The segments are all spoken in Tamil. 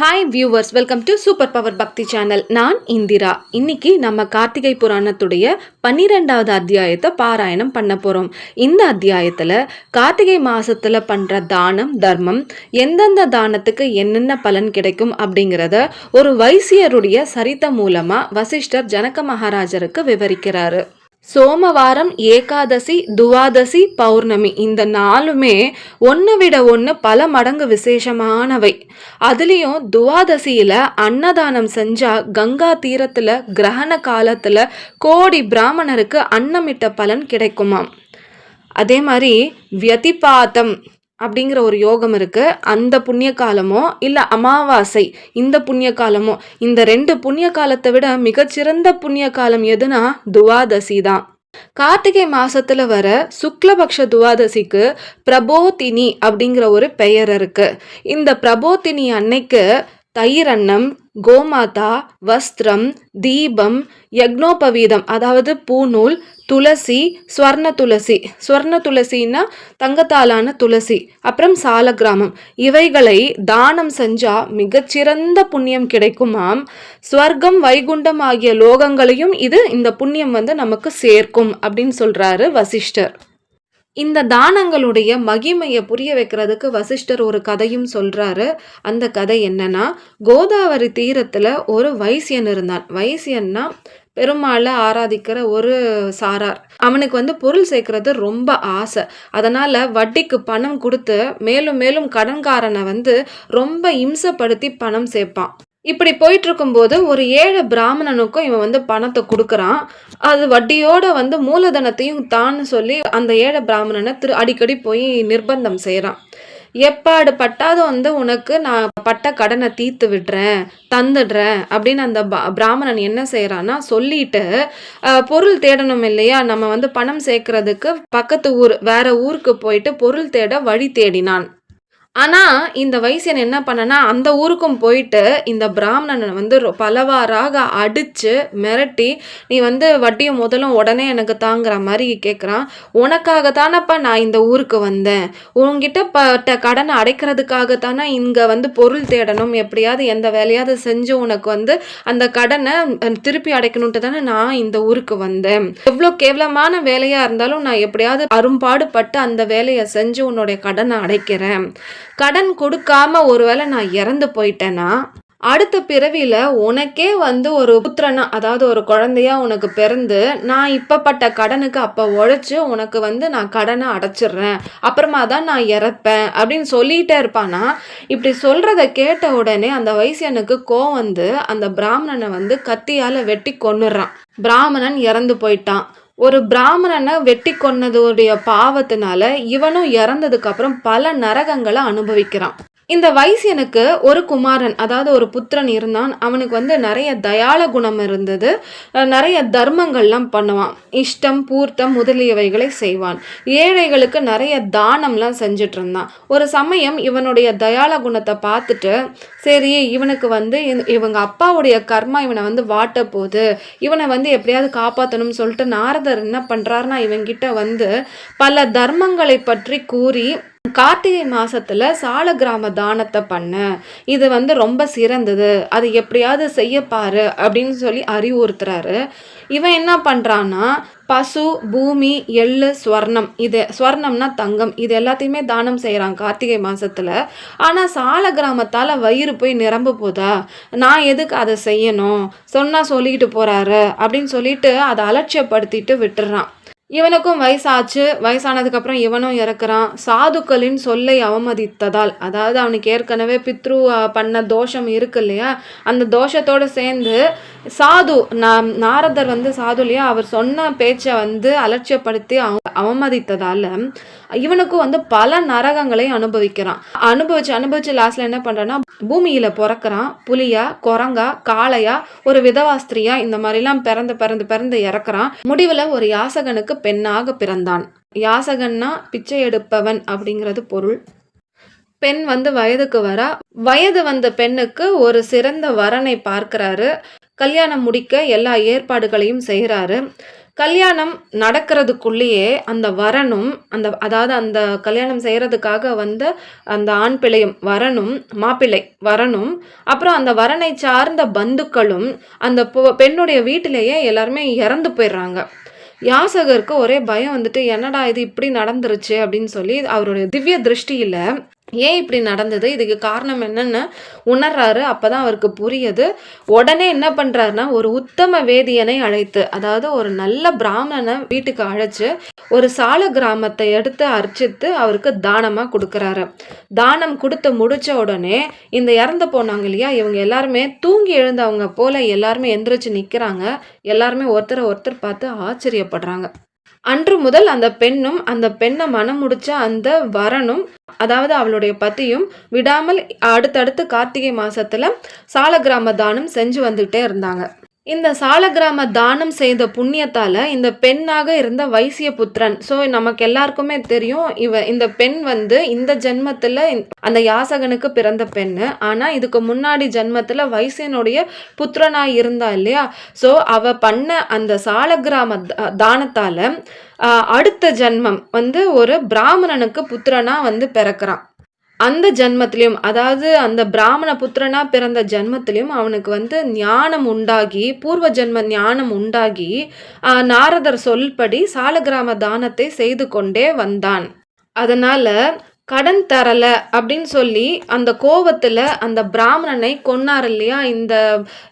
Hi viewers welcome to super power Bhakti channel நான் இந்திரா. இன்னைக்கு நம்ம கார்த்திகை புராணத்துடைய பன்னிரெண்டாவது அத்தியாயத்தை பாராயணம் பண்ண போகிறோம் இந்த அத்தியாயத்தில் கார்த்திகை மாதத்தில் பண்ணுற தானம் தர்மம் எந்தெந்த தானத்துக்கு என்னென்ன பலன் கிடைக்கும் அப்படிங்கிறத ஒரு வைசியருடைய சரித்த மூலமாக வசிஷ்டர் ஜனக மகாராஜருக்கு விவரிக்கிறாரு. சோமவாரம் ஏகாதசி துவாதசி பௌர்ணமி இந்த நாளுமே ஒன்று விட ஒன்று பல மடங்கு விசேஷமானவை. அதுலேயும் துவாதசியில் அன்னதானம் செஞ்சால் கங்கா தீரத்தில் கிரகண காலத்தில் கோடி பிராமணருக்கு அன்னமிட்ட பலன் கிடைக்குமாம். அதே மாதிரி வியதிபாதம் அப்படிங்கிற ஒரு யோகம் இருக்கு. அந்த புண்ணிய காலமோ இல்லை அமாவாசை இந்த புண்ணிய காலமோ இந்த ரெண்டு புண்ணிய காலத்தை விட மிகச்சிறந்த புண்ணிய காலம் எதுனா துவாதசி தான். கார்த்திகை மாசத்துல வர சுக்லபக்ஷ துவாதசிக்கு பிரபோதினி அப்படிங்கிற ஒரு பெயர் இருக்கு. இந்த பிரபோதினி அன்னைக்கு தயிர் அன்னம் கோமாதா வஸ்திரம் தீபம் யக்னோபவீதம் அதாவது பூநூல் துளசி ஸ்வர்ண துளசி. ஸ்வர்ண துளசின்னா தங்கத்தாலான துளசி. அப்புறம் சாலக்கிராமம் இவைகளை தானம் செஞ்சா மிகச்சிறந்த புண்ணியம் கிடைக்குமாம். ஸ்வர்க்கம் வைகுண்டம் ஆகிய லோகங்களையும் இது இந்த புண்ணியம் வந்து நமக்கு சேர்க்கும் அப்படின்னு சொல்றாரு வசிஷ்டர். இந்த தானங்களுடைய மகிமையை புரிய வைக்கிறதுக்கு வசிஷ்டர் ஒரு கதையும் சொல்றாரு. அந்த கதை என்னன்னா கோதாவரி தீரத்துல ஒரு வைசியன் இருந்தான். வைசியன்னா பெருமாளை ஆராதிக்கிற ஒரு சாரார். அவனுக்கு வந்து பொருள் சேர்க்கறது ரொம்ப ஆசை. அதனால வட்டிக்கு பணம் கொடுத்து மேலும் மேலும் கடன்காரனை வந்து ரொம்ப இம்சப்படுத்தி பணம் சேர்ப்பான். இப்படி போயிட்டு இருக்கும்போது ஒரு ஏழை பிராமணனுக்கும் இவன் வந்து பணத்தை கொடுக்குறான். அது வட்டியோட வந்து மூலதனத்தையும் தான் சொல்லி அந்த ஏழை பிராமணனை திரு அடிக்கடி போய் நிர்பந்தம் செய்கிறான் எப்பாடு பட்டாது வந்து உனக்கு நான் பட்ட கடனை தீர்த்து விடுறேன் தந்துடுறேன் அப்படின்னு அந்த ப- பிராமணன் என்ன செய்கிறான்னா சொல்லிட்டு பொருள் தேடணும் இல்லையா? நம்ம வந்து பணம் சேர்க்கறதுக்கு பக்கத்து ஊர் வேற ஊருக்கு போயிட்டு பொருள் தேட வழி தேடினான். ஆனால் இந்த வைசியன் என்ன பண்ணனா அந்த ஊருக்கும் போயிட்டு இந்த பிராமணனை வந்து ரொ- பலவாறாக அடித்து மிரட்டி நீ வந்து வட்டியும் முதலும் உடனே எனக்கு தாங்குற மாதிரி கேட்குறான் உனக்காக தானப்பா நான் இந்த ஊருக்கு வந்தேன். உன்கிட்ட பட்ட கடனை அடைக்கிறதுக்காக தானே இங்கே வந்து பொருள் தேடணும். எப்படியாவது எந்த வேலையாவது செஞ்சு உனக்கு வந்து அந்த கடனை திருப்பி அடைக்கணுன்ட்டு தானே நான் இந்த ஊருக்கு வந்தேன். எவ்வளோ கேவலமான வேலையாக இருந்தாலும் நான் எப்படியாவது அரும்பாடுபட்டு அந்த வேலையை செஞ்சு உன்னுடைய கடனை அடைக்கிறேன். கடன் கொடுக்காம ஒருவேளை நான் இறந்து போயிட்டேன்னா அடுத்த பிறவியில உனக்கே வந்து ஒரு புத்திரனா அதாவது ஒரு குழந்தையா உனக்கு பிறந்து நான் இப்ப பட்ட கடனுக்கு அப்போ உழைச்சி உனக்கு வந்து நான் கடனை அடைச்சிடுறேன். அப்புறமா தான் நான் இறப்பேன் அப்படின்னு சொல்லிட்டே இருப்பானா? இப்படி சொல்கிறத கேட்ட உடனே அந்த வைசியனுக்கு கோவம் வந்து அந்த பிராமணனை வந்து கத்தியால் வெட்டி கொன்னுடுறான். பிராமணன் இறந்து போயிட்டான். ஒரு பிராமணனை வெட்டி கொன்னதுடைய பாவத்தினால இவனும் இறந்ததுக்கு அப்புறம் பல நரகங்களை அனுபவிக்கிறான். இந்த வைசியனுக்கு ஒரு குமாரன் அதாவது ஒரு புத்திரன் இருந்தான். அவனுக்கு வந்து நிறைய தயாள குணம் இருந்தது. நிறைய தர்மங்கள்லாம் பண்ணுவான். இஷ்டம் பூர்த்தம் முதலியவைகளை செய்வான். ஏழைகளுக்கு நிறைய தானம்லாம் செஞ்சுட்டு இருந்தான். ஒரு சமயம் இவனுடைய தயால குணத்தை பார்த்துட்டு சரி இவனுக்கு வந்து இவங்க அப்பாவுடைய கர்மா இவனை வந்து வாட்ட போகுது. இவனை வந்து எப்படியாவது காப்பாற்றணும்னு சொல்லிட்டு நாரதர் என்ன பண்ணுறாருன்னா இவங்கிட்ட வந்து பல தர்மங்களை பற்றி கூறி கார்த்திகை மாசத்துல சால கிராம தானத்தை பண்ண. இது வந்து ரொம்ப சிறந்தது. அது எப்படியாவது செய்யப்பாரு அப்படின்னு சொல்லி அறிவுறுத்துறாரு. இவன் என்ன பண்றான்னா பசு பூமி எள்ளு ஸ்வர்ணம். இது ஸ்வர்ணம்னா தங்கம். இது எல்லாத்தையுமே தானம் செய்கிறான் கார்த்திகை மாதத்தில் ஆனால் சால கிராமத்தால் வயிறு போய் நிரம்ப போதா? நான் எதுக்கு அதை செய்யணும்? சொன்னால் சொல்லிக்கிட்டு போகிறாரு அப்படின்னு சொல்லிட்டு அதை அலட்சியப்படுத்திட்டு விட்டுறான். இவனுக்கும் வயசாச்சு. வயசானதுக்கப்புறம் இவனும் இறக்குறான். சாதுக்களின் சொல்லை அவமதித்ததால். அதாவது அவனுக்கு ஏற்கனவே பித்ரு பண்ண தோஷம் இருக்கு இல்லையா? அந்த தோஷத்தோடு சேர்ந்து சாது நாம் நாரதர் வந்து சாது இல்லையா? அவர் சொன்ன பேச்சை வந்து அலட்சியப்படுத்தி அவ- அவமதித்ததால இவனுக்கும் வந்து பல நரகங்களை அனுபவிக்கிறான். அனுபவிச்சு அனுபவிச்சு லாஸ்ட்ல என்ன பண்றான்னா பூமியில பிறக்கிறான். புலியா குரங்கா காளையா ஒரு விதவாஸ்திரியா இந்த மாதிரிலாம் பிறந்து பிறந்து பிறந்து இறக்குறான். முடிவுல ஒரு யாசகனுக்கு பெண்ணாக பிறந்தான். யாசகன்னா பிச்சை எடுப்பவன் அப்படிங்கிறது பொருள். பெண் வந்து வயதுக்கு வரா. வயது வந்த பெண்ணுக்கு ஒரு சிறந்த வரனை பார்க்கிறாரு. கல்யாணம் முடிக்க எல்லா ஏற்பாடுகளையும் செய்கிறாரு கல்யாணம் நடக்கிறதுக்குள்ளேயே அந்த வரனும் அந்த அதாவது அந்த கல்யாணம் செய்கிறதுக்காக வந்த அந்த ஆண் பிள்ளையும் வரனும் மாப்பிள்ளை வரனும் அப்புறம் அந்த வரனை சார்ந்த பந்துக்களும் அந்த பொ- பெண்ணுடைய வீட்டிலேயே எல்லாருமே இறந்து போயிடுறாங்க. யாசகருக்கு ஒரே பயம் வந்துட்டு என்னடா இது இப்படி நடந்துருச்சு? அப்படின்னு சொல்லி அவருடைய திவ்ய திருஷ்டியில ஏன் இப்படி நடந்தது? இதுக்கு காரணம் என்னன்னு உணர்றாரு. அப்பதான் அவருக்கு புரியுது. உடனே என்ன பண்ணுறாருன்னா ஒரு உத்தம வேதியனை அழைத்து அதாவது ஒரு நல்ல பிராமணனை வீட்டுக்கு அழைச்சு ஒரு சால கிராமத்தை எடுத்து அர்ச்சித்து அவருக்கு தானமா கொடுக்கறாரு. தானம் கொடுத்து முடிச்ச உடனே இந்த இறந்து போனாங்க இல்லையா? இவங்க எல்லாருமே தூங்கி எழுந்தவங்க போல எல்லாருமே எந்திரிச்சு நிக்கிறாங்க. எல்லாருமே ஒருத்தரை ஒருத்தர் பார்த்து ஆச்சரியப்படுறாங்க. அன்று முதல் அந்த பெண்ணும் அந்த பெண்ணை மனம் முடிச்ச அந்த வரனும் அதாவது அவளுடைய பத்தியும் விடாமல் அடுத்தடுத்து கார்த்திகை மாசத்துல சாலக்கிராம தானம் செஞ்சு வந்துகிட்டே இருந்தாங்க. இந்த சாலக்கிராம தானம் செய்த புண்ணியத்தால் இந்த பெண்ணாக இருந்த வைசிய புத்திரன் ஸோ நமக்கு எல்லாருக்குமே தெரியும் இவ இந்த பெண் வந்து இந்த ஜென்மத்தில் அந்த யாசகனுக்கு பிறந்த பெண்ணு. ஆனால் இதுக்கு முன்னாடி ஜென்மத்தில் வைசியனுடைய புத்திரனாக இருந்தா இல்லையா? ஸோ அவ பண்ண அந்த சாலக்கிராம தா- அடுத்த ஜென்மம் வந்து ஒரு பிராமணனுக்கு புத்திரனாக வந்து பிறக்கிறான். அந்த ஜென்மத்திலையும் அதாவது அந்த பிராமண புத்திரனா பிறந்த ஜென்மத்திலையும் அவனுக்கு வந்து ஞானம் உண்டாகி பூர்வ ஜென்ம ஞானம் உண்டாகி நாரதர் சொல்படி சாலகிராம தானத்தை செய்து கொண்டே வந்தான். அதனால கடன் தரல அப்படின்னு சொல்லி அந்த கோவத்தில் அந்த பிராமணனை கொன்னார் இல்லையா? இந்த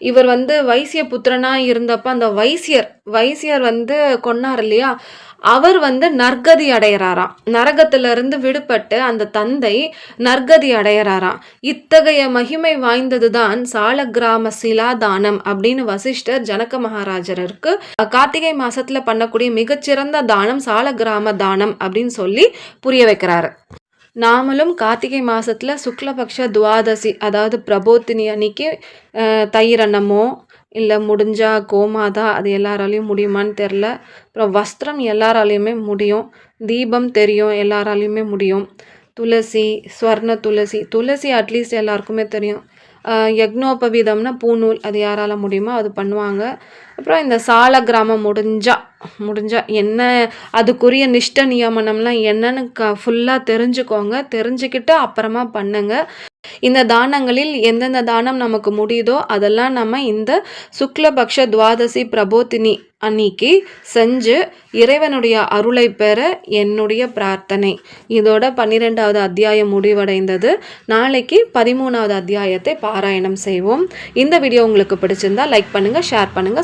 இவர் வந்து வைசிய புத்திரனாக இருந்தப்ப அந்த வைசியர் வைசியர் வந்து கொன்னார் இல்லையா? அவர் வந்து நற்கதி அடையிறாராம். நரகத்துல இருந்து விடுபட்டு அந்த தந்தை நற்கதி அடையிறாராம். இத்தகைய மகிமை வாய்ந்ததுதான் சாலக்கிராம சிலாதானம் அப்படின்னு வசிஷ்டர் ஜனக மகாராஜருக்கு கார்த்திகை மாசத்துல பண்ணக்கூடிய மிகச்சிறந்த தானம் சாலக்கிராம தானம் அப்படின்னு சொல்லி புரிய வைக்கிறாரு. நாமளும் கார்த்திகை மாதத்தில் சுக்லபக்ஷ துவாதசி அதாவது பிரபோத்தினி அன்னைக்கு தயிர் அன்னமோ இல்லை முடிஞ்சா கோமாதா அது எல்லாராலையும் முடியுமான்னு தெரில. அப்புறம் வஸ்திரம் எல்லாராலையுமே முடியும். தீபம் தெரியும் எல்லாராலையுமே முடியும். துளசி ஸ்வர்ண துளசி துளசி அட்லீஸ்ட் எல்லாருக்குமே தெரியும். யக்னோபவீதம்னா பூநூல் அது யாரால முடியுமோ அது பண்ணுவாங்க. அப்புறம் இந்த சால கிராமம் முடிஞ்சா முடிஞ்சா என்ன அதுக்குரிய நிஷ்ட நியமனம்லாம் என்னன்னு க ஃபுல்லாக தெரிஞ்சுக்கோங்க. தெரிஞ்சுக்கிட்டு அப்புறமா பண்ணுங்க. இந்த தானங்களில் எந்தெந்த தானம் நமக்கு முடியுதோ அதெல்லாம் நம்ம இந்த சுக்லபக்ஷ துவாதசி பிரபோத்தினி அன்னைக்கு செஞ்சு இறைவனுடைய அருளை பெற என்னுடைய பிரார்த்தனை. இதோட பன்னிரெண்டாவது அத்தியாயம் முடிவடைந்தது. நாளைக்கு பதிமூணாவது அத்தியாயத்தை பாராயணம் செய்வோம். இந்த வீடியோ உங்களுக்கு பிடிச்சிருந்தா லைக் பண்ணுங்க ஷேர் பண்ணுங்க